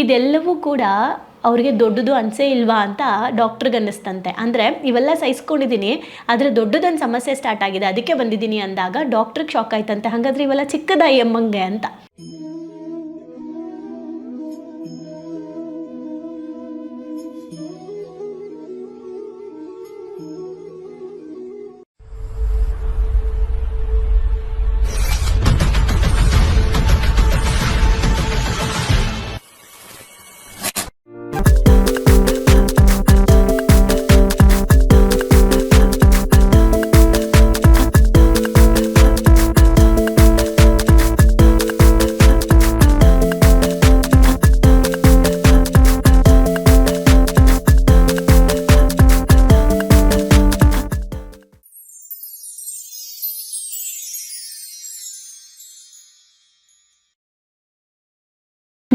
ಇದೆಲ್ಲವೂ ಕೂಡ ಅವ್ರಿಗೆ ದೊಡ್ಡದು ಅನಿಸೇ ಇಲ್ವಾ ಅಂತ ಡಾಕ್ಟ್ರಿಗೆ ಅನ್ನಿಸ್ತಂತೆ. ಅಂದರೆ ಇವೆಲ್ಲ ಸಹಿಸ್ಕೊಂಡಿದ್ದೀನಿ ಆದರೆ ದೊಡ್ಡದೊಂದು ಸಮಸ್ಯೆ ಸ್ಟಾರ್ಟ್ ಆಗಿದೆ. ಅದಕ್ಕೆ ಬಂದಿದ್ದೀನಿ ಅಂದಾಗ ಡಾಕ್ಟ್ರಿಗೆ ಶಾಕ್ ಆಯ್ತಂತೆ. ಹಾಗಾದ್ರೆ ಇವೆಲ್ಲ ಚಿಕ್ಕದಾಯಿ ಎಮ್ಮಂಗೆ ಅಂತ.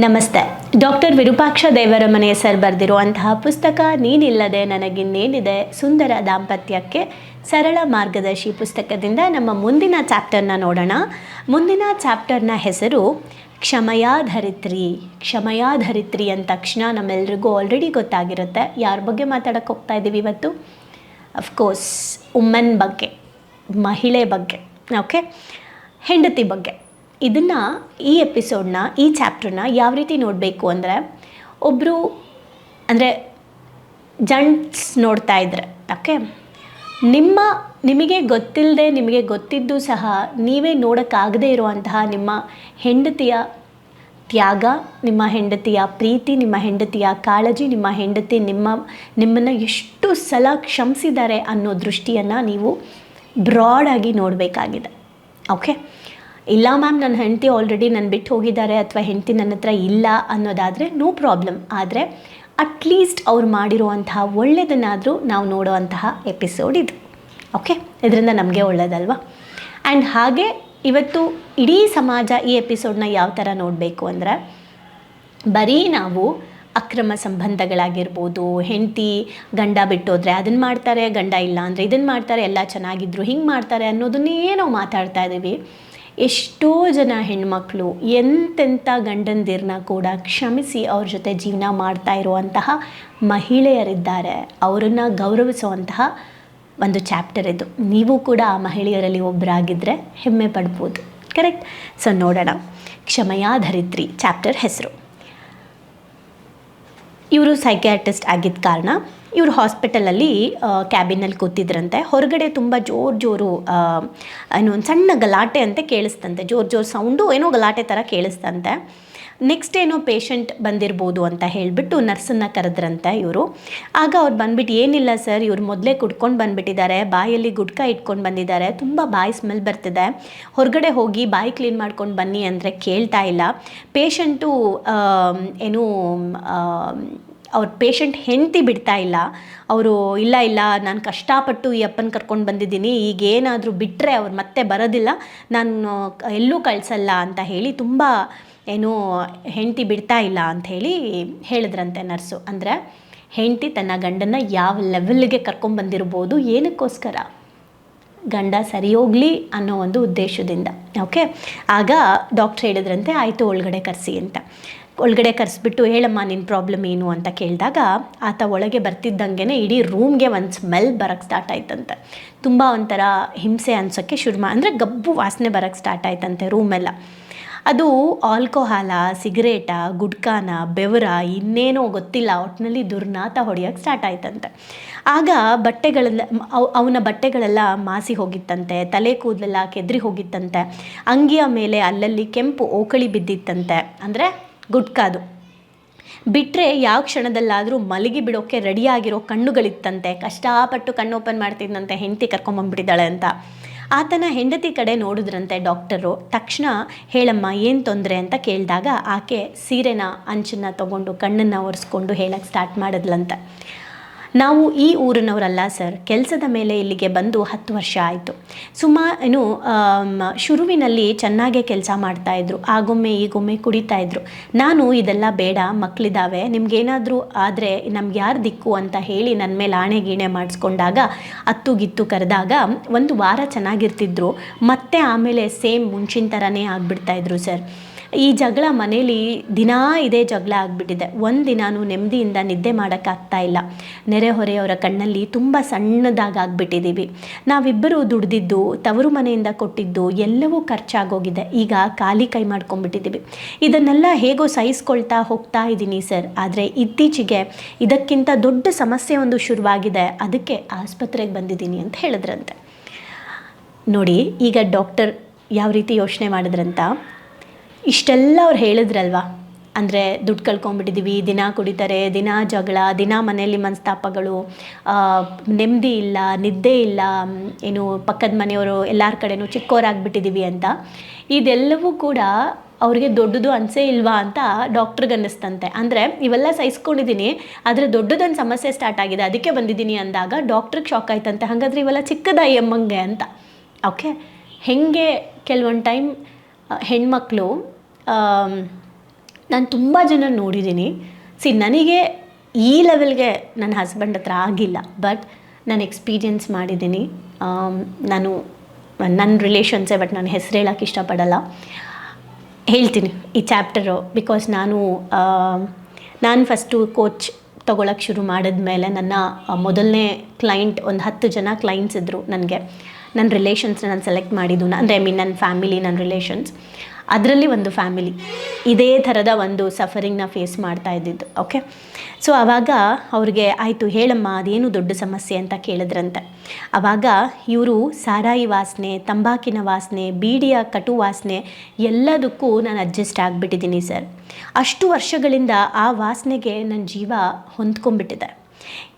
ನಮಸ್ತೆ. ಡಾಕ್ಟರ್ ವಿರೂಪಾಕ್ಷ ದೇವರಮನೆ ಸರ್ ಬರೆದಿರುವಂತಹ ಪುಸ್ತಕ ನೀನಿಲ್ಲದೆ ನನಗಿನ್ನೇನಿದೆ ಸುಂದರ ದಾಂಪತ್ಯಕ್ಕೆ ಸರಳ ಮಾರ್ಗದರ್ಶಿ ಪುಸ್ತಕದಿಂದ ನಮ್ಮ ಮುಂದಿನ ಚಾಪ್ಟರ್ನ ನೋಡೋಣ. ಮುಂದಿನ ಚಾಪ್ಟರ್ನ ಹೆಸರು ಕ್ಷಮಯಾಧರಿತ್ರಿ. ಕ್ಷಮಯಾಧರಿತ್ರಿ ಅಂದ ತಕ್ಷಣ ನಮ್ಮೆಲ್ರಿಗೂ ಆಲ್ರೆಡಿ ಗೊತ್ತಾಗಿರುತ್ತೆ. ಯಾರ ಬಗ್ಗೆ ಮಾತಾಡೋಕ್ಕೆ ಹೋಗ್ತಾ ಇದ್ದೀವಿ ಇವತ್ತು? ಅಫ್ಕೋರ್ಸ್ ವುಮೆನ್ ಬಗ್ಗೆ, ಮಹಿಳೆ ಬಗ್ಗೆ ಓಕೆ ಹೆಂಡತಿ ಬಗ್ಗೆ. ಇದನ್ನು ಈ ಎಪಿಸೋಡ್ನ ಈ ಚಾಪ್ಟರ್ನ ಯಾವ ರೀತಿ ನೋಡಬೇಕು ಅಂದರೆ ಒಬ್ಬರು ಅಂದರೆ ಜಂಟ್ಸ್ ನೋಡ್ತಾ ಇದ್ರೆ ಓಕೆ ನಿಮ್ಮ, ನಿಮಗೆ ಗೊತ್ತಿಲ್ಲದೆ ನಿಮಗೆ ಗೊತ್ತಿದ್ದು ಸಹ ನೀವೇ ನೋಡೋಕ್ಕಾಗದೇ ಇರುವಂತಹ ನಿಮ್ಮ ಹೆಂಡತಿಯ ತ್ಯಾಗ, ನಿಮ್ಮ ಹೆಂಡತಿಯ ಪ್ರೀತಿ, ನಿಮ್ಮ ಹೆಂಡತಿಯ ಕಾಳಜಿ, ನಿಮ್ಮ ಹೆಂಡತಿ ನಿಮ್ಮ, ನಿಮ್ಮನ್ನು ಎಷ್ಟು ಸಲ ಕ್ಷಮಿಸಿದ್ದಾರೆ ಅನ್ನೋ ದೃಷ್ಟಿಯನ್ನು ನೀವು ಬ್ರಾಡಾಗಿ ನೋಡಬೇಕಾಗಿದೆ ಓಕೆ ಇಲ್ಲ ಮ್ಯಾಮ್, ನನ್ನ ಹೆಂಡತಿ ಆಲ್ರೆಡಿ ನನ್ನ ಬಿಟ್ಟು ಹೋಗಿದ್ದಾರೆ ಅಥವಾ ಹೆಂಡತಿ ನನ್ನ ಹತ್ರ ಇಲ್ಲ ಅನ್ನೋದಾದರೆ ನೋ ಪ್ರಾಬ್ಲಮ್ ಆದರೆ ಅಟ್ಲೀಸ್ಟ್ ಅವ್ರು ಮಾಡಿರುವಂತಹ ಒಳ್ಳೆಯದನ್ನಾದರೂ ನಾವು ನೋಡುವಂತಹ ಎಪಿಸೋಡ್ ಇದು. ಓಕೆ ಇದರಿಂದ ನಮಗೆ ಒಳ್ಳೆಯದಲ್ವಾ ಆ್ಯಂಡ್ ಹಾಗೆ ಇವತ್ತು ಇಡೀ ಸಮಾಜ ಈ ಎಪಿಸೋಡ್ನ ಯಾವ ಥರ ನೋಡಬೇಕು ಅಂದರೆ, ಬರೀ ನಾವು ಅಕ್ರಮ ಸಂಬಂಧಗಳಾಗಿರ್ಬೋದು, ಹೆಂಡತಿ ಗಂಡ ಬಿಟ್ಟೋದ್ರೆ ಅದನ್ನು ಮಾಡ್ತಾರೆ, ಗಂಡ ಇಲ್ಲ ಅಂದರೆ ಇದನ್ನು ಮಾಡ್ತಾರೆ, ಎಲ್ಲ ಚೆನ್ನಾಗಿದ್ರು, ಹಿಂಗೆ ಮಾಡ್ತಾರೆ ಅನ್ನೋದನ್ನೇ ನಾವು ಮಾತಾಡ್ತಾ ಇದ್ದೀವಿ ಎಷ್ಟೋ ಜನ ಹೆಣ್ಮಕ್ಳು ಎಂತೆಂಥ ಗಂಡಂದಿರನ್ನ ಕೂಡ ಕ್ಷಮಿಸಿ ಅವ್ರ ಜೊತೆ ಜೀವನ ಮಾಡ್ತಾ ಇರುವಂತಹ ಮಹಿಳೆಯರಿದ್ದಾರೆ. ಅವರನ್ನು ಗೌರವಿಸುವಂತಹ ಒಂದು ಚಾಪ್ಟರ್ ಇದು. ನೀವು ಕೂಡ ಆ ಮಹಿಳೆಯರಲ್ಲಿ ಒಬ್ಬರಾಗಿದ್ದರೆ ಹೆಮ್ಮೆ ಪಡ್ಬೋದು. ಕರೆಕ್ಟ್. ಸೊ ನೋಡೋಣ. ಕ್ಷಮಯಾಧರಿತ್ರಿ ಚಾಪ್ಟರ್ ಹೆಸರು. ಇವರು ಸೈಕ್ಯಾಟ್ರಿಸ್ಟ್ ಆಗಿದ್ದ ಕಾರಣ ಇವರು ಹಾಸ್ಪಿಟಲಲ್ಲಿ ಕ್ಯಾಬಿನಲ್ಲಿ ಕೂತಿದ್ರಂತೆ. ಹೊರಗಡೆ ತುಂಬ ಜೋರು ಜೋರು ಏನೋ ಒಂದು ಸಣ್ಣ ಗಲಾಟೆ ಅಂತ ಕೇಳಿಸ್ತಂತೆ. ಜೋರು ಜೋರು ಸೌಂಡು ಏನೋ ಗಲಾಟೆ ಥರ ಕೇಳಿಸ್ತಂತೆ. ನೆಕ್ಸ್ಟ್ ಏನೋ ಪೇಷಂಟ್ ಬಂದಿರ್ಬೋದು ಅಂತ ಹೇಳಿಬಿಟ್ಟು ನರ್ಸನ್ನು ಕರೆದ್ರಂತೆ ಇವರು. ಆಗ ಅವ್ರು ಬಂದ್ಬಿಟ್ಟು ಏನಿಲ್ಲ ಸರ್ ಇವ್ರು ಮೊದಲೇ ಕುಡ್ಕೊಂಡು ಬಂದುಬಿಟ್ಟಿದ್ದಾರೆ. ಬಾಯಲ್ಲಿ ಗುಡ್ಕ ಇಟ್ಕೊಂಡು ಬಂದಿದ್ದಾರೆ. ತುಂಬ ಬಾಯಿ ಸ್ಮೆಲ್ ಬರ್ತಿದೆ. ಹೊರಗಡೆ ಹೋಗಿ ಬಾಯಿ ಕ್ಲೀನ್ ಮಾಡ್ಕೊಂಡು ಬನ್ನಿ ಅಂದರೆ ಕೇಳ್ತಾ ಇಲ್ಲ. ಪೇಷಂಟು ಏನು ಅವ್ರ ಪೇಷಂಟ್ ಹೆಂಡತಿ ಬಿಡ್ತಾ ಇಲ್ಲ. ಅವರು, ಇಲ್ಲ ಇಲ್ಲ, ನಾನು ಕಷ್ಟಪಟ್ಟು ಈ ಅಪ್ಪನ ಕರ್ಕೊಂಡು ಬಂದಿದ್ದೀನಿ. ಈಗ ಏನಾದರೂ ಬಿಟ್ಟರೆ ಅವ್ರು ಮತ್ತೆ ಬರೋದಿಲ್ಲ. ನಾನು ಎಲ್ಲೂ ಕಳಿಸಲ್ಲ ಅಂತ ಹೇಳಿ ತುಂಬ ಏನು ಹೆಂಡತಿ ಬಿಡ್ತಾ ಇಲ್ಲ ಅಂತ ಹೇಳಿ ಹೇಳಿದ್ರಂತೆ ನರ್ಸು. ಅಂದರೆ ಹೆಂಡತಿ ತನ್ನ ಗಂಡನ ಯಾವ ಲೆವೆಲ್ಗೆ ಕರ್ಕೊಂಬಂದಿರ್ಬೋದು ಏನಕ್ಕೋಸ್ಕರ? ಗಂಡ ಸರಿ ಹೋಗಲಿ ಅನ್ನೋ ಒಂದು ಉದ್ದೇಶದಿಂದ. ಓಕೆ ಆಗ ಡಾಕ್ಟ್ರ್ ಹೇಳಿದ್ರಂತೆ, ಆಯಿತು, ಒಳಗಡೆ ಕರೆಸಿ ಅಂತ. ಒಳಗಡೆ ಕರೆಸ್ಬಿಟ್ಟು, ಹೇಳಮ್ಮ ನಿನ್ನ ಪ್ರಾಬ್ಲಮ್ ಏನು? ಅಂತ ಕೇಳಿದಾಗ, ಆತ ಒಳಗೆ ಬರ್ತಿದ್ದಂಗೆ ಇಡೀ ರೂಮ್ಗೆ ಒಂದು ಸ್ಮೆಲ್ ಬರೋಕ್ಕೆ ಸ್ಟಾರ್ಟ್ ಆಯ್ತಂತೆ. ತುಂಬ ಒಂಥರ ಹಿಂಸೆ ಅನ್ಸೋಕ್ಕೆ ಶುರು ಮಾ, ಅಂದರೆ ಗಬ್ಬು ವಾಸನೆ ಬರೋಕ್ಕೆ ಸ್ಟಾರ್ಟ್ ಆಯ್ತಂತೆ ರೂಮೆಲ್ಲ ಅದು ಆಲ್ಕೋಹಾಲ ಸಿಗರೇಟಾ ಗುಡ್ಕಾನ ಬೆವರ, ಇನ್ನೇನೋ ಗೊತ್ತಿಲ್ಲ. ಒಟ್ಟಿನಲ್ಲಿ ದುರ್ನಾತ ಹೊಡೆಯೋಕ್ಕೆ ಸ್ಟಾರ್ಟ್ ಆಯ್ತಂತೆ. ಆಗ ಬಟ್ಟೆಗಳೆಲ್ಲ ಅವನ ಬಟ್ಟೆಗಳೆಲ್ಲ ಮಾಸಿ ಹೋಗಿತ್ತಂತೆ. ತಲೆ ಕೂದಲೆಲ್ಲ ಕೆದ್ರಿ ಹೋಗಿತ್ತಂತೆ. ಅಂಗಿಯ ಮೇಲೆ ಅಲ್ಲಲ್ಲಿ ಕೆಂಪು ಓಕಳಿ ಬಿದ್ದಿತ್ತಂತೆ. ಅಂದರೆ ಗುಡ್ಕಾದು ಬಿಟ್ಟರೆ ಯಾವ ಕ್ಷಣದಲ್ಲಾದರೂ ಮಲಗಿ ಬಿಡೋಕ್ಕೆ ರೆಡಿಯಾಗಿರೋ ಕಣ್ಣುಗಳಿತ್ತಂತೆ. ಕಷ್ಟಪಟ್ಟು ಕಣ್ಣು ಓಪನ್ ಮಾಡ್ತಿದ್ದಂತೆ ಹೆಂಡತಿ ಕರ್ಕೊಂಬಂದ್ಬಿಟ್ಟಿದ್ದಾಳೆ ಅಂತ. ಆತನ ಹೆಂಡತಿ ಕಡೆ ನೋಡಿದ್ರಂತೆ ಡಾಕ್ಟರು. ತಕ್ಷಣ, ಹೇಳಮ್ಮ, ಏನು ತೊಂದರೆ? ಅಂತ ಕೇಳಿದಾಗ, ಆಕೆ ಸೀರೆನ, ಅಂಚನ್ನು ತಗೊಂಡು, ಕಣ್ಣನ್ನು ಒರೆಸ್ಕೊಂಡು ಹೇಳಕ್ಕೆ ಸ್ಟಾರ್ಟ್ ಮಾಡಿದ್ಲಂತೆ. ನಾವು ಈ ಊರಿನವರಲ್ಲ, ಸರ್. ಕೆಲಸದ ಮೇಲೆ ಇಲ್ಲಿಗೆ ಬಂದು ಹತ್ತು ವರ್ಷ ಆಯಿತು. ಸುಮಾರು ಶುರುವಿನಲ್ಲಿ ಚೆನ್ನಾಗೇ ಕೆಲಸ ಮಾಡ್ತಾಯಿದ್ರು ಆಗೊಮ್ಮೆ ಈಗೊಮ್ಮೆ ಕುಡಿತಾ ಇದ್ರು. ನಾನು ಇದೆಲ್ಲ ಬೇಡ ಮಕ್ಕಳಿದ್ದಾವೆ ನಿಮ್ಗೇನಾದರೂ ಆದರೆ ನಮ್ಗೆ ಯಾರು ದಿಕ್ಕು ಅಂತ ಹೇಳಿ ನನ್ನ ಮೇಲೆ ಆಣೆ ಗೀಣೆ ಮಾಡಿಸ್ಕೊಂಡಾಗ, ಅತ್ತು ಗಿತ್ತು ಕರೆದಾಗ ಒಂದು ವಾರ ಚೆನ್ನಾಗಿರ್ತಿದ್ರು. ಮತ್ತೆ ಆಮೇಲೆ ಸೇಮ್ ಮುಂಚಿನ ಥರನೇ ಆಗಿಬಿಡ್ತಾಯಿದ್ರು ಸರ್. ಈ ಜಗಳ ಮನೇಲಿ ದಿನಾ ಇದೇ ಜಗಳ ಆಗಿಬಿಟ್ಟಿದೆ. ಒಂದು ದಿನಾನು ನೆಮ್ಮದಿಯಿಂದ ನಿದ್ದೆ ಮಾಡೋಕ್ಕಾಗ್ತಾ ಇಲ್ಲ. ನೆರೆಹೊರೆಯವರ ಕಣ್ಣಲ್ಲಿ ತುಂಬ ಸಣ್ಣದಾಗಾಗ್ಬಿಟ್ಟಿದ್ದೀವಿ ನಾವಿಬ್ಬರು ದುಡ್ದಿದ್ದು, ತವರು ಮನೆಯಿಂದ ಕೊಟ್ಟಿದ್ದು ಎಲ್ಲವೂ ಖರ್ಚಾಗೋಗಿದೆ. ಈಗ ಖಾಲಿ ಕೈ ಮಾಡ್ಕೊಂಡ್ಬಿಟ್ಟಿದ್ದೀವಿ ಇದನ್ನೆಲ್ಲ ಹೇಗೋ ಸಹಿಸ್ಕೊಳ್ತಾ ಹೋಗ್ತಾ ಇದ್ದೀನಿ ಸರ್. ಆದರೆ ಇತ್ತೀಚೆಗೆ ಇದಕ್ಕಿಂತ ದೊಡ್ಡ ಸಮಸ್ಯೆ ಒಂದು ಶುರುವಾಗಿದೆ. ಅದಕ್ಕೆ ಆಸ್ಪತ್ರೆಗೆ ಬಂದಿದ್ದೀನಿ ಅಂತ ಹೇಳಿದ್ರಂತೆ. ನೋಡಿ, ಈಗ ಡಾಕ್ಟರ್ ಯಾವ ರೀತಿ ಯೋಚನೆ ಮಾಡಿದ್ರಂತ? ಇಷ್ಟೆಲ್ಲ ಅವ್ರು ಹೇಳಿದ್ರಲ್ವಾ? ಅಂದರೆ ದುಡ್ಡು ಕಳ್ಕೊಂಬಿಟ್ಟಿದ್ದೀವಿ ದಿನ ಕುಡಿತಾರೆ, ದಿನ ಜಗಳ, ದಿನ ಮನೆಯಲ್ಲಿ ಮನಸ್ತಾಪಗಳು ನೆಮ್ಮದಿ ಇಲ್ಲ, ನಿದ್ದೆ ಇಲ್ಲ, ಏನು ಪಕ್ಕದ ಮನೆಯವರು ಎಲ್ಲರ ಕಡೆನೂ ಚಿಕ್ಕವರಾಗ್ಬಿಟ್ಟಿದ್ದೀವಿ ಅಂತ. ಇದೆಲ್ಲವೂ ಕೂಡ ಅವ್ರಿಗೆ ದೊಡ್ಡದು ಅನಿಸೇ ಇಲ್ವಾ ಅಂತ ಡಾಕ್ಟ್ರಿಗೆ ಅನ್ನಿಸ್ತಂತೆ. ಅಂದರೆ ಇವೆಲ್ಲ ಸಹಿಸ್ಕೊಂಡಿದ್ದೀನಿ ಆದರೆ ದೊಡ್ಡದೊಂದು ಸಮಸ್ಯೆ ಸ್ಟಾರ್ಟ್ ಆಗಿದೆ, ಅದಕ್ಕೆ ಬಂದಿದ್ದೀನಿ ಅಂದಾಗ ಡಾಕ್ಟ್ರಿಗೆ ಶಾಕ್ ಆಯ್ತಂತೆ, ಹಾಗಾದ್ರೆ ಇವೆಲ್ಲ ಚಿಕ್ಕದಾಯಿ ಎಮ್ಮಂಗೆ ಅಂತ. ಓಕೆ ಹೆಂಗೆ ಕೆಲವೊಂದು ಟೈಮ್ ಹೆಣ್ಮಕ್ಳು ನಾನು ತುಂಬ ಜನ ನೋಡಿದ್ದೀನಿ ಸಿ ನನಗೆ ಈ ಲೆವೆಲ್ಗೆ ನನ್ನ ಹಸ್ಬೆಂಡ್ ಹತ್ರ ಆಗಿಲ್ಲ ಬಟ್ ನಾನು ಎಕ್ಸ್ಪೀರಿಯನ್ಸ್ ಮಾಡಿದ್ದೀನಿ ನಾನು ನನ್ನ ರಿಲೇಷನ್ಸೇ ಬಟ್ ನಾನು ಹೆಸರು ಹೇಳೋಕ್ಕೆ ಇಷ್ಟಪಡಲ್ಲ. ಹೇಳ್ತೀನಿ ಈ ಚಾಪ್ಟರು ಬಿಕಾಸ್ ನಾನು ನಾನು ಫಸ್ಟು ಕೋಚ್ ತೊಗೊಳಕ್ಕೆ ಶುರು ಮಾಡಿದ ಮೇಲೆ ನನ್ನ ಮೊದಲನೇ ಕ್ಲೈಂಟ್ ಒಂದು ಹತ್ತು ಜನ ಕ್ಲೈಂಟ್ಸ್ ಇದ್ದರು ನನಗೆ. ನನ್ನ ರಿಲೇಷನ್ಸ್ನ ನಾನು ಸೆಲೆಕ್ಟ್ ಮಾಡಿದ್ದು, ಅಂದರೆ ಐ ಮೀನ್ ನನ್ನ ಫ್ಯಾಮಿಲಿ ನನ್ನ ರಿಲೇಷನ್ಸ್ ಅದರಲ್ಲಿ ಒಂದು ಫ್ಯಾಮಿಲಿ ಇದೇ ಥರದ ಒಂದು ಸಫರಿಂಗ್ನ ಫೇಸ್ ಮಾಡ್ತಾ ಇದ್ದಿದ್ದು ಓಕೆ ಸೊ ಆವಾಗ ಅವ್ರಿಗೆ, ಆಯಿತು, ಹೇಳಮ್ಮ, ಅದೇನು ದೊಡ್ಡ ಸಮಸ್ಯೆ ಅಂತ ಕೇಳಿದ್ರಂತೆ. ಆವಾಗ ಇವರು ಸಾರಾಯಿ ವಾಸನೆ, ತಂಬಾಕಿನ ವಾಸನೆ, ಬೀಡಿಯ ಕಟು ವಾಸನೆ, ಎಲ್ಲದಕ್ಕೂ ನಾನು ಅಡ್ಜಸ್ಟ್ ಆಗಿಬಿಟ್ಟಿದ್ದೀನಿ ಸರ್ ಅಷ್ಟು ವರ್ಷಗಳಿಂದ ಆ ವಾಸನೆಗೆ ನನ್ನ ಜೀವ ಹೊಂದ್ಕೊಂಡ್ಬಿಟ್ಟಿದೆ.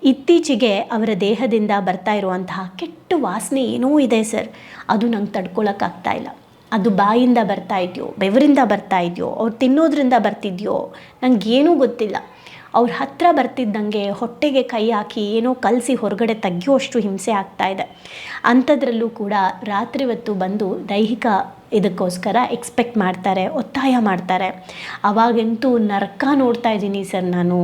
ಇತ್ತೀಚೆಗೆ ಅವರ ದೇಹದಿಂದ ಬರ್ತಾ ಇರುವಂತಹ ಕೆಟ್ಟ ವಾಸನೆ ಏನೂ ಇದೆ ಸರ್ ಅದು ನಂಗೆ ತಡ್ಕೊಳಕ್ಕಾಗ್ತಾ ಇಲ್ಲ. ಅದು ಬಾಯಿಂದ ಬರ್ತಾ ಇದೆಯೋ, ಬೆವರಿಂದ ಬರ್ತಾ ಇದೆಯೋ, ಅವ್ರು ತಿನ್ನೋದ್ರಿಂದ ಬರ್ತಿದ್ಯೋ ನನಗೇನೂ ಗೊತ್ತಿಲ್ಲ. ಅವ್ರ ಹತ್ರ ಬರ್ತಿದ್ದಂಗೆ ಹೊಟ್ಟೆಗೆ ಕೈ ಹಾಕಿ ಏನೋ ಕಲಸಿ ಹೊರಗಡೆ ತೆಗಿಯೋಷ್ಟು ಹಿಂಸೆ ಆಗ್ತಾ ಇದೆ. ಅಂಥದ್ರಲ್ಲೂ ಕೂಡ ರಾತ್ರಿ ಹೊತ್ತು ಬಂದು ದೈಹಿಕ ಇದಕ್ಕೋಸ್ಕರ ಎಕ್ಸ್ಪೆಕ್ಟ್ ಮಾಡ್ತಾರೆ, ಒತ್ತಾಯ ಮಾಡ್ತಾರೆ. ಅವಾಗಂತೂ ನರಕ ನೋಡ್ತಾ ಇದ್ದೀನಿ ಸರ್ ನಾನು.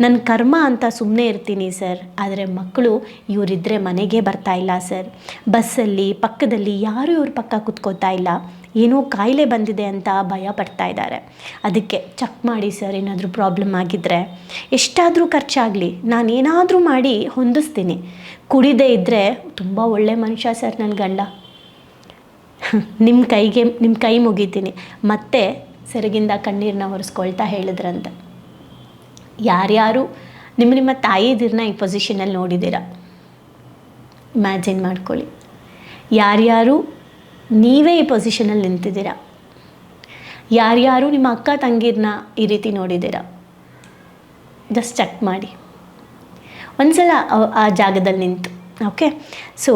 ನನ್ನ ಕರ್ಮ ಅಂತ ಸುಮ್ಮನೆ ಇರ್ತೀನಿ, ಸರ್. ಆದರೆ ಮಕ್ಕಳು ಇವರಿದ್ದರೆ ಮನೆಗೆ ಬರ್ತಾ ಇಲ್ಲ, ಸರ್. ಬಸ್ಸಲ್ಲಿ, ಪಕ್ಕದಲ್ಲಿ ಯಾರೂ ಇವ್ರ ಪಕ್ಕ ಕುತ್ಕೋತಾ ಇಲ್ಲ. ಏನೋ ಕಾಯಿಲೆ ಬಂದಿದೆ ಅಂತ ಭಯ ಪಡ್ತಾ ಇದ್ದಾರೆ. ಅದಕ್ಕೆ ಚೆಕ್ ಮಾಡಿ, ಸರ್, ಏನಾದರೂ ಪ್ರಾಬ್ಲಮ್ ಆಗಿದ್ದರೆ ಎಷ್ಟಾದರೂ ಖರ್ಚಾಗಲಿ. ನಾನೇನಾದರೂ ಮಾಡಿ ಹೊಂದಿಸ್ತೀನಿ. ಕುಡಿದೇ ಇದ್ದರೆ ತುಂಬ ಒಳ್ಳೆ ಮನುಷ್ಯ, ಸರ್ ನನ್ನ ಗಂಡ. ನಿಮ್ಮ ಕೈಗೆ ನಿಮ್ಮ ಕೈ ಮುಗಿತೀನಿ. ಮತ್ತೆ ಸೆರಗಿಂದ ಕಣ್ಣೀರನ್ನ ಒರೆಸ್ಕೊಳ್ತಾ ಹೇಳಿದ್ರಂತೆ. ಯಾರ್ಯಾರು ನಿಮ್ಮ ನಿಮ್ಮ ತಾಯಿದಿರನ್ನ ಈ ಪೊಸಿಷನಲ್ಲಿ ನೋಡಿದ್ದೀರ? ಇಮ್ಯಾಜಿನ್ ಮಾಡ್ಕೊಳ್ಳಿ. ಯಾರ್ಯಾರು ನೀವೇ ಈ ಪೊಸಿಷನಲ್ಲಿ ನಿಂತಿದ್ದೀರಾ? ಯಾರ್ಯಾರು ನಿಮ್ಮ ಅಕ್ಕ ತಂಗಿರನ್ನ ಈ ರೀತಿ ನೋಡಿದ್ದೀರ? ಜಸ್ಟ್ ಚೆಕ್ ಮಾಡಿ. ಒಂದು ಸಲ ಆ ಜಾಗದಲ್ಲಿ ನಿಂತು. ಓಕೆ ಸೊ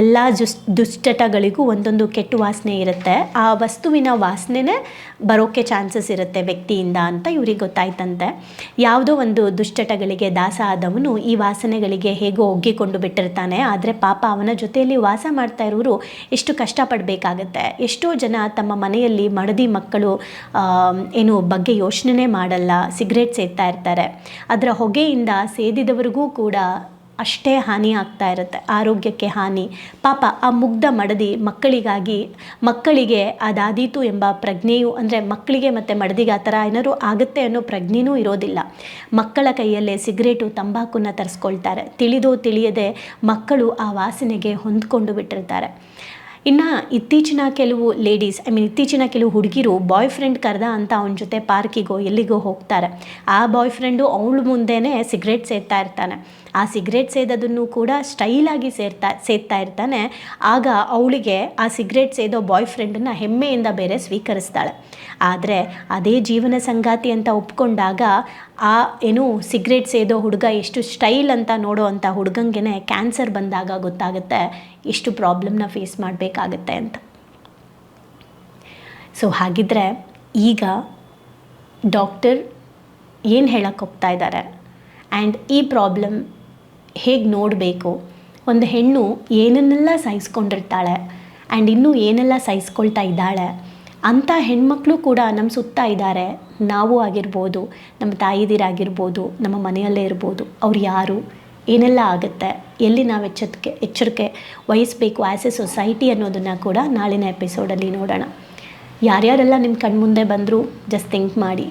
ಎಲ್ಲ ಜುಸ್ ದುಶ್ಚಟಗಳಿಗೂ ಒಂದೊಂದು ಕೆಟ್ಟ ವಾಸನೆ ಇರುತ್ತೆ. ಆ ವಸ್ತುವಿನ ವಾಸನೆನೇ ಬರೋಕ್ಕೆ ಚಾನ್ಸಸ್ ಇರುತ್ತೆ ವ್ಯಕ್ತಿಯಿಂದ ಅಂತ ಇವ್ರಿಗೆ ಗೊತ್ತಾಯ್ತಂತೆ. ಯಾವುದೋ ಒಂದು ದುಶ್ಚಟಗಳಿಗೆ ದಾಸ ಆದವನು ಈ ವಾಸನೆಗಳಿಗೆ ಹೇಗೋ ಒಗ್ಗಿಕೊಂಡು ಬಿಟ್ಟಿರ್ತಾನೆ. ಆದರೆ ಪಾಪ ಅವನ ಜೊತೆಯಲ್ಲಿ ವಾಸ ಮಾಡ್ತಾ ಇರೋರು ಎಷ್ಟು ಕಷ್ಟಪಡಬೇಕಾಗತ್ತೆ. ಎಷ್ಟೋ ಜನ ತಮ್ಮ ಮನೆಯಲ್ಲಿ ಮಡದಿ ಮಕ್ಕಳು ಏನು ಬಗ್ಗೆ ಯೋಚನೆ ಮಾಡಲ್ಲ, ಸಿಗರೇಟ್ ಸೇದ್ತಾ ಇರ್ತಾರೆ. ಅದರ ಹೊಗೆಯಿಂದ ಸೇದಿದವರಿಗೂ ಕೂಡ ಅಷ್ಟೇ ಹಾನಿ ಆಗ್ತಾ ಇರುತ್ತೆ, ಆರೋಗ್ಯಕ್ಕೆ ಹಾನಿ. ಪಾಪ ಆ ಮುಗ್ಧ ಮಡದಿ ಮಕ್ಕಳಿಗಾಗಿ, ಮಕ್ಕಳಿಗೆ ಅದಾದೀತು ಎಂಬ ಪ್ರಜ್ಞೆಯು, ಅಂದರೆ ಮಕ್ಕಳಿಗೆ ಮತ್ತು ಮಡದಿಗೆ ಆ ಥರ ಏನಾದರೂ ಆಗುತ್ತೆ ಅನ್ನೋ ಪ್ರಜ್ಞೆಯೂ ಇರೋದಿಲ್ಲ. ಮಕ್ಕಳ ಕೈಯಲ್ಲೇ ಸಿಗರೇಟು, ತಂಬಾಕುನ ತರಿಸ್ಕೊಳ್ತಾರೆ. ತಿಳಿದೋ ತಿಳಿಯದೆ ಮಕ್ಕಳು ಆ ವಾಸನೆಗೆ ಹೊಂದ್ಕೊಂಡು ಬಿಟ್ಟಿರ್ತಾರೆ. ಇನ್ನು ಇತ್ತೀಚಿನ ಕೆಲವು ಲೇಡೀಸ್ ಐ ಮೀನ್ ಇತ್ತೀಚಿನ ಕೆಲವು ಹುಡುಗಿರು ಬಾಯ್ ಫ್ರೆಂಡ್ ಕರೆದ ಅಂತ ಅವನ ಜೊತೆ ಪಾರ್ಕಿಗೋ ಎಲ್ಲಿಗೋ ಹೋಗ್ತಾರೆ. ಆ ಬಾಯ್ ಫ್ರೆಂಡು ಅವಳ ಮುಂದೆನೇ ಸಿಗರೇಟ್ ಸೇರ್ತಾ ಇರ್ತಾನೆ. ಆ ಸಿಗರೇಟ್ ಸೇದೋದನ್ನು ಕೂಡ ಸ್ಟೈಲಾಗಿ ಸೇರ್ತಾ, ಸೇದ್ತಾ ಇರ್ತಾನೆ. ಆಗ ಅವಳಿಗೆ ಆ ಸಿಗರೇಟ್ ಸೇದೋ ಬಾಯ್ ಫ್ರೆಂಡನ್ನು ಹೆಮ್ಮೆಯಿಂದ ಬೇರೆ ಸ್ವೀಕರಿಸ್ತಾಳೆ. ಆದರೆ ಅದೇ ಜೀವನ ಸಂಗಾತಿ ಅಂತ ಒಪ್ಕೊಂಡಾಗ ಆ, ಏನು ಸಿಗರೇಟ್ ಸೇದೋ ಹುಡುಗ ಎಷ್ಟು ಸ್ಟೈಲ್ ಅಂತ ನೋಡೋ ಅಂಥ ಹುಡುಗಂಗೆ ಕ್ಯಾನ್ಸರ್ ಬಂದಾಗ ಗೊತ್ತಾಗುತ್ತೆ ಎಷ್ಟು ಪ್ರಾಬ್ಲಮ್ನ ಫೇಸ್ ಮಾಡಬೇಕಾಗತ್ತೆ ಅಂತ. ಸೊ ಹಾಗಿದ್ರೆ ಈಗ ಡಾಕ್ಟರ್ ಏನು ಹೇಳಕ್ಕೆ ಹೋಗ್ತಾ ಇದ್ದಾರೆ ಆ್ಯಂಡ್ ಈ ಪ್ರಾಬ್ಲಮ್ ಹೇಗೆ ನೋಡಬೇಕು? ಒಂದು ಹೆಣ್ಣು ಏನನ್ನೆಲ್ಲ ಸಹಿಸ್ಕೊಂಡಿರ್ತಾಳೆ? ಆ್ಯಂಡ್ ಇನ್ನೂ ಏನೆಲ್ಲ ಸಹಿಸ್ಕೊಳ್ತಾ ಇದ್ದಾಳೆ? ಅಂಥ ಹೆಣ್ಮಕ್ಳು ಕೂಡ ನಮ್ಮ ಸುತ್ತ ಇದ್ದಾರೆ. ನಾವು ಆಗಿರ್ಬೋದು, ನಮ್ಮ ತಾಯಿದಿರಾಗಿರ್ಬೋದು, ನಮ್ಮ ಮನೆಯಲ್ಲೇ ಇರ್ಬೋದು, ಅವ್ರು ಯಾರು? ಏನೆಲ್ಲ ಆಗುತ್ತೆ? ಎಲ್ಲಿ ನಾವು ಎಚ್ಚರಿಕೆ ಎಚ್ಚರಿಕೆ ವಹಿಸಬೇಕು ಆ್ಯಸ್ ಎ ಸೊಸೈಟಿ ಅನ್ನೋದನ್ನು ಕೂಡ ನಾಳಿನ ಎಪಿಸೋಡಲ್ಲಿ ನೋಡೋಣ. ಯಾರ್ಯಾರೆಲ್ಲ ನಿಮ್ಮ ಕಣ್ಮುಂದೆ ಬಂದರೂ ಜಸ್ಟ್ ಥಿಂಕ್ ಮಾಡಿ.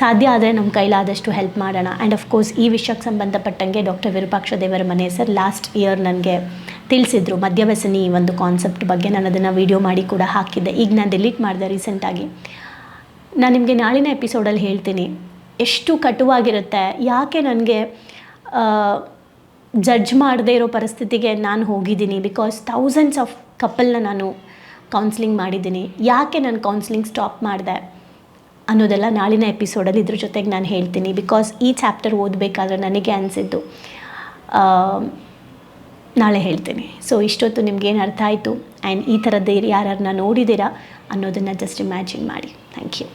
ಸಾಧ್ಯ ಆದರೆ ನಮ್ಮ ಕೈಲಾದಷ್ಟು ಹೆಲ್ಪ್ ಮಾಡೋಣ. ಆ್ಯಂಡ್ ಅಫ್ಕೋರ್ಸ್ ಈ ವಿಷಯಕ್ಕೆ ಸಂಬಂಧಪಟ್ಟಂಗೆ ಡಾಕ್ಟರ್ ವಿರೂಪಾಕ್ಷ ದೇವರ ಮನೆ ಸರ್ ಲಾಸ್ಟ್ ಇಯರ್ ನನಗೆ ತಿಳಿಸಿದ್ರು. ಮದ್ಯವ್ಯಸನಿ ಒಂದು ಕಾನ್ಸೆಪ್ಟ್ ಬಗ್ಗೆ ನಾನು ಅದನ್ನು ವೀಡಿಯೋ ಮಾಡಿ ಕೂಡ ಹಾಕಿದ್ದೆ. ಈಗ ನಾನು ಡಿಲೀಟ್ ಮಾಡಿದೆ ರೀಸೆಂಟಾಗಿ ನಾನು ನಿಮಗೆ ನಾಳಿನ ಎಪಿಸೋಡಲ್ಲಿ ಹೇಳ್ತೀನಿ. ಎಷ್ಟು ಕಟುವಾಗಿರುತ್ತೆ. ಯಾಕೆ ನನಗೆ ಜಡ್ಜ್ ಮಾಡದೇ ಇರೋ ಪರಿಸ್ಥಿತಿಗೆ ನಾನು ಹೋಗಿದ್ದೀನಿ. ಬಿಕಾಸ್ ಥೌಸಂಡ್ಸ್ ಆಫ್ ಕಪಲ್ನ ನಾನು ಕೌನ್ಸ್ಲಿಂಗ್ ಮಾಡಿದ್ದೀನಿ. ಯಾಕೆ ನಾನು ಕೌನ್ಸ್ಲಿಂಗ್ ಸ್ಟಾಪ್ ಮಾಡಿದೆ ಅನ್ನೋದೆಲ್ಲ ನಾಳಿನ ಎಪಿಸೋಡಲ್ಲಿ ಇದ್ರ ಜೊತೆಗೆ ನಾನು ಹೇಳ್ತೀನಿ. ಬಿಕಾಸ್ ಈ ಚಾಪ್ಟರ್ ಓದಬೇಕಾದ್ರೆ ನನಗೆ ಅನಿಸಿದ್ದು ನಾಳೆ ಹೇಳ್ತೇನೆ. ಸೊ ಇಷ್ಟೊತ್ತು ನಿಮ್ಗೇನು ಅರ್ಥ ಆಯಿತು? ಆ್ಯಂಡ್ ಈ ಥರದ್ದು ಯಾರನ್ನ ನೋಡಿದ್ದೀರಾ ಅನ್ನೋದನ್ನು ಜಸ್ಟ್ ಇಮ್ಯಾಜಿನ್ ಮಾಡಿ. Thank you